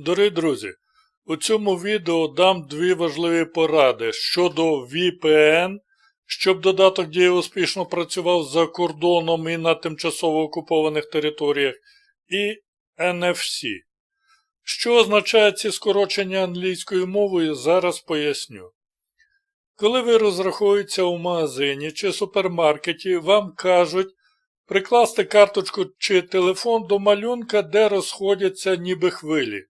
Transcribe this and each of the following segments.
Дорогі друзі, у цьому відео дам дві важливі поради щодо VPN, щоб додаток дії успішно працював за кордоном і на тимчасово окупованих територіях, і NFC. Що означають ці скорочення англійською мовою, зараз поясню. Коли ви розраховуєтеся у магазині чи супермаркеті, вам кажуть прикласти карточку чи телефон до малюнка, де розходяться ніби хвилі.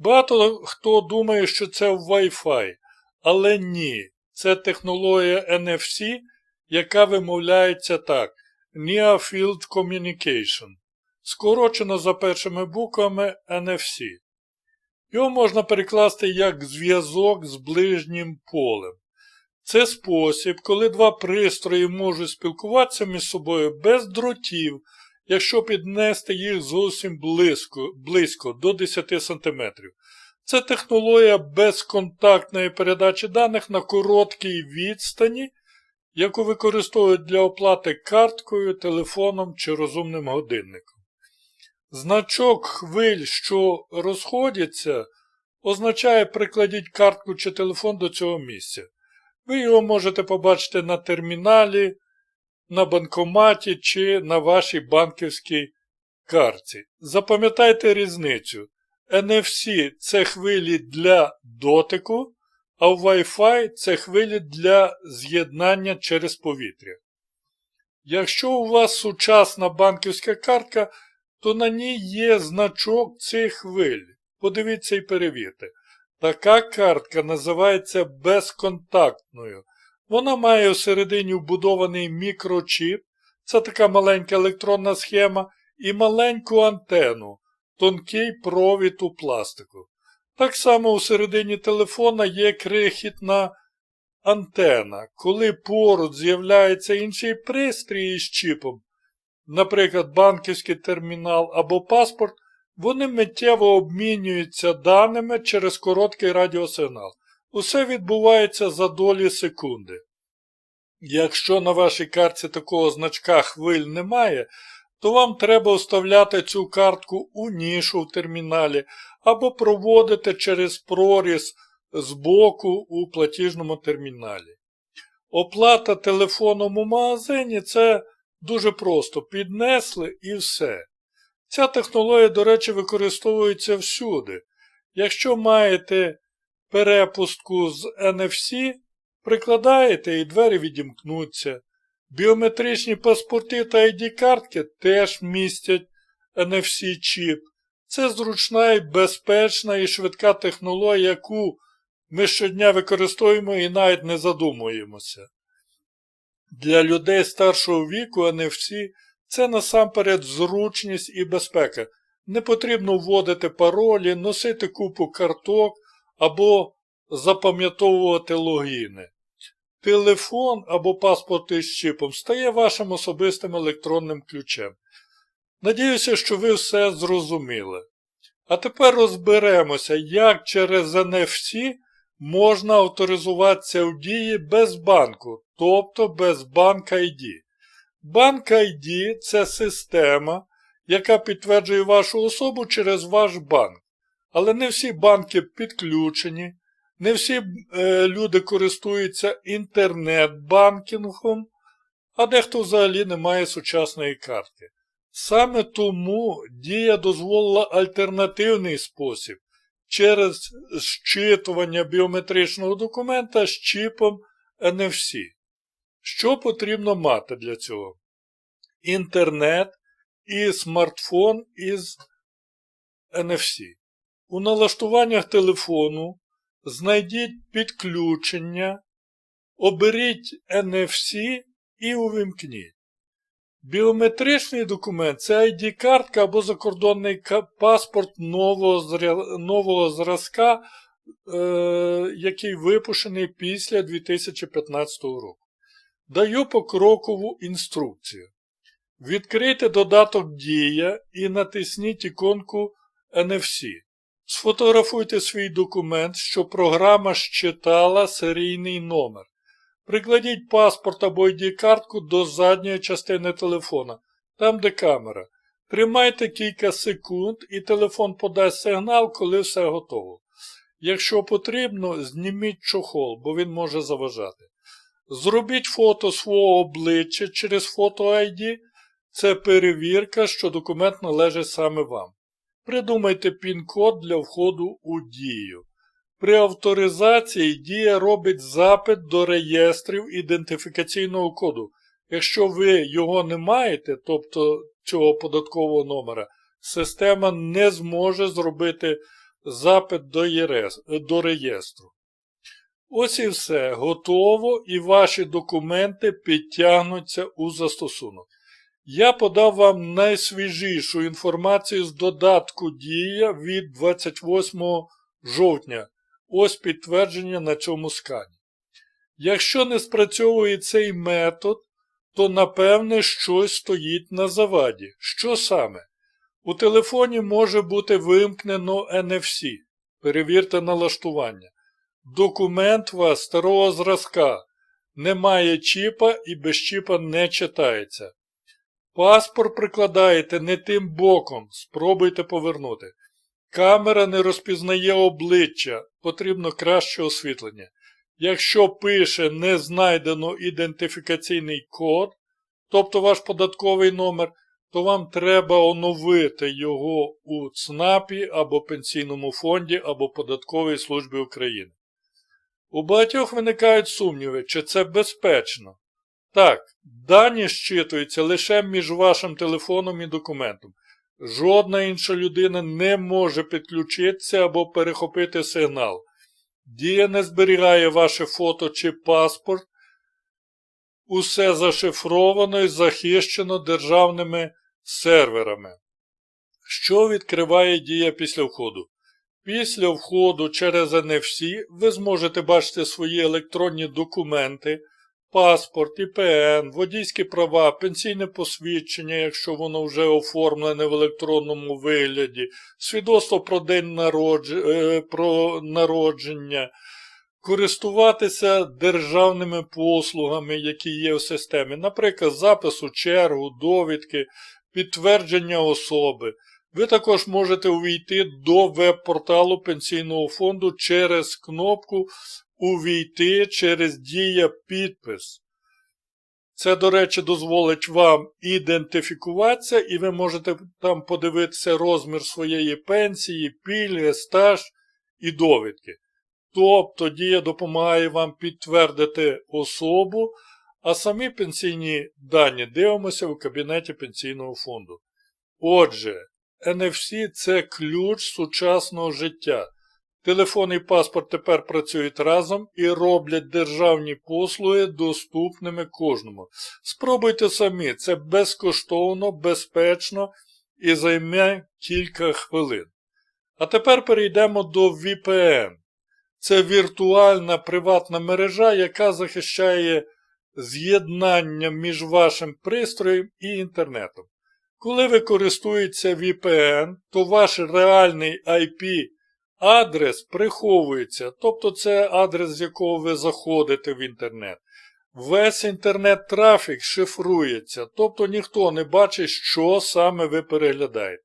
Багато хто думає, що це Wi-Fi, але ні, це технологія NFC, яка вимовляється так: Near Field Communication, скорочено за першими буквами NFC. Його можна перекласти як зв'язок з ближнім полем. Це спосіб, коли два пристрої можуть спілкуватися між собою без дротів, якщо піднести їх зовсім близько, близько до 10 см. Це технологія безконтактної передачі даних на короткій відстані, яку використовують для оплати карткою, телефоном чи розумним годинником. Значок хвиль, що розходяться, означає прикладіть картку чи телефон до цього місця. Ви його можете побачити на терміналі, на банкоматі чи на вашій банківській картці. Запам'ятайте різницю. NFC це хвилі для дотику, а Wi-Fi це хвилі для з'єднання через повітря. Якщо у вас сучасна банківська картка, то на ній є значок цих хвиль. Подивіться і перевірте. Така картка називається безконтактною. Вона має всередині вбудований мікрочіп, це така маленька електронна схема, і маленьку антенну, тонкий провід у пластику. Так само у середині телефона є крихітна антена. Коли поруч з'являється інший пристрій із чіпом, наприклад, банківський термінал або паспорт, вони миттєво обмінюються даними через короткий радіосигнал. Усе відбувається за долі секунди. Якщо на вашій картці такого значка хвиль немає, то вам треба вставляти цю картку у нішу в терміналі або проводити через проріз з боку у платіжному терміналі. Оплата телефоном у магазині це дуже просто. Піднесли і все. Ця технологія, до речі, використовується всюди. Якщо маєте перепустку з NFC, прикладаєте і двері відімкнуться. Біометричні паспорти та ID-картки теж містять NFC-чіп. Це зручна і безпечна і швидка технологія, яку ми щодня використовуємо і навіть не задумуємося. Для людей старшого віку NFC це насамперед зручність і безпека. Не потрібно вводити паролі, носити купу карток або запам'ятовувати логіни. Телефон або паспорт із чіпом стає вашим особистим електронним ключем. Надіюся, що ви все зрозуміли. А тепер розберемося, як через NFC можна авторизуватися в дії без банку, тобто без банк ID. Банк ID це система, яка підтверджує вашу особу через ваш банк. Але не всі банки підключені, не всі е, люди користуються інтернет-банкінгом, а дехто взагалі не має сучасної картки. Саме тому Дія дозволила альтернативний спосіб через зчитування біометричного документа з чіпом NFC. Що потрібно мати для цього? Інтернет і смартфон із NFC. У налаштуваннях телефону знайдіть підключення, оберіть NFC і увімкніть. Біометричний документ це ID-картка або закордонний паспорт нового нового зразка, е, який випущений після 2015 року. Даю покрокову інструкцію. Відкрийте додаток Дія і натисніть іконку NFC. Сфотографуйте свій документ, що програма щитала серійний номер. Прикладіть паспорт або ID-картку до задньої частини телефона, там де камера. Тримайте кілька секунд і телефон подасть сигнал, коли все готово. Якщо потрібно, зніміть чохол, бо він може заважати. Зробіть фото свого обличчя через фото ID. Це перевірка, що документ належить саме вам. Придумайте пін-код для входу у дію. При авторизації дія робить запит до реєстрів ідентифікаційного коду. Якщо ви його не маєте, тобто цього податкового номера, система не зможе зробити запит до, ЄРЕС, до реєстру. Ось і все. Готово, і ваші документи підтягнуться у застосунок. Я подав вам найсвіжішу інформацію з додатку Дія від 28 жовтня. Ось підтвердження на цьому скані. Якщо не спрацьовує цей метод, то напевне щось стоїть на заваді. Що саме? У телефоні може бути вимкнено NFC. Перевірте налаштування. Документ вас старого зразка. Немає чіпа і без чіпа не читається. Паспорт прикладаєте не тим боком, спробуйте повернути. Камера не розпізнає обличчя, потрібно краще освітлення. Якщо пише не знайдено ідентифікаційний код, тобто ваш податковий номер, то вам треба оновити його у ЦНАПі або Пенсійному фонді або Податковій службі України. У багатьох виникають сумніви, чи це безпечно. Так, дані щитуються лише між вашим телефоном і документом. Жодна інша людина не може підключитися або перехопити сигнал. Дія не зберігає ваше фото чи паспорт. Усе зашифровано і захищено державними серверами. Що відкриває дія після входу? Після входу через NFC ви зможете бачити свої електронні документи, паспорт, ІПН, водійські права, пенсійне посвідчення, якщо воно вже оформлене в електронному вигляді, свідоцтво про день народж... е, про народження, користуватися державними послугами, які є в системі, наприклад, запис у чергу, довідки, підтвердження особи. Ви також можете увійти до веб-порталу Пенсійного фонду через кнопку Увійти через дія підпис. Це, до речі, дозволить вам ідентифікуватися, і ви можете там подивитися розмір своєї пенсії, пільги, стаж і довідки. Тобто дія допомагає вам підтвердити особу, а самі пенсійні дані дивимося в кабінеті Пенсійного фонду. Отже, NFC це ключ сучасного життя. Телефон і паспорт тепер працюють разом і роблять державні послуги доступними кожному. Спробуйте самі, це безкоштовно, безпечно і займе кілька хвилин. А тепер перейдемо до VPN. Це віртуальна приватна мережа, яка захищає з'єднання між вашим пристроєм і інтернетом. Коли ви користуєтеся VPN, то ваш реальний IP адрес приховується, тобто це адрес, з якого ви заходите в інтернет. Весь інтернет-трафік шифрується, тобто ніхто не бачить, що саме ви переглядаєте.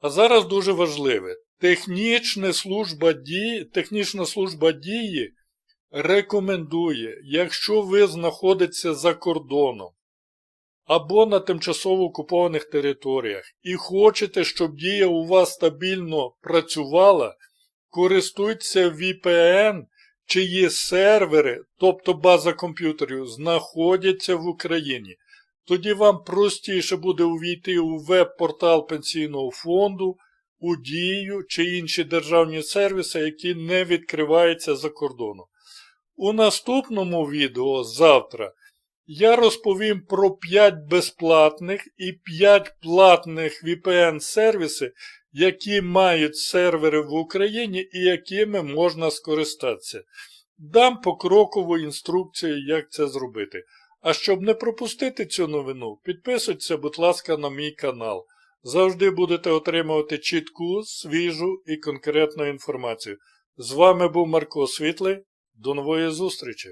А зараз дуже важливе. Технічна служба дії, технічна служба дії рекомендує, якщо ви знаходитеся за кордоном або на тимчасово окупованих територіях і хочете, щоб дія у вас стабільно працювала, користуйтеся VPN, чиї сервери, тобто база комп'ютерів, знаходяться в Україні. Тоді вам простіше буде увійти у веб-портал Пенсійного фонду, у Дію чи інші державні сервіси, які не відкриваються за кордоном. У наступному відео завтра я розповім про 5 безплатних і 5 платних VPN-сервіси, які мають сервери в Україні і якими можна скористатися. Дам покрокову інструкцію, як це зробити. А щоб не пропустити цю новину, підписуйтесь, будь ласка, на мій канал. Завжди будете отримувати чітку, свіжу і конкретну інформацію. З вами був Марко Світлий. До нової зустрічі!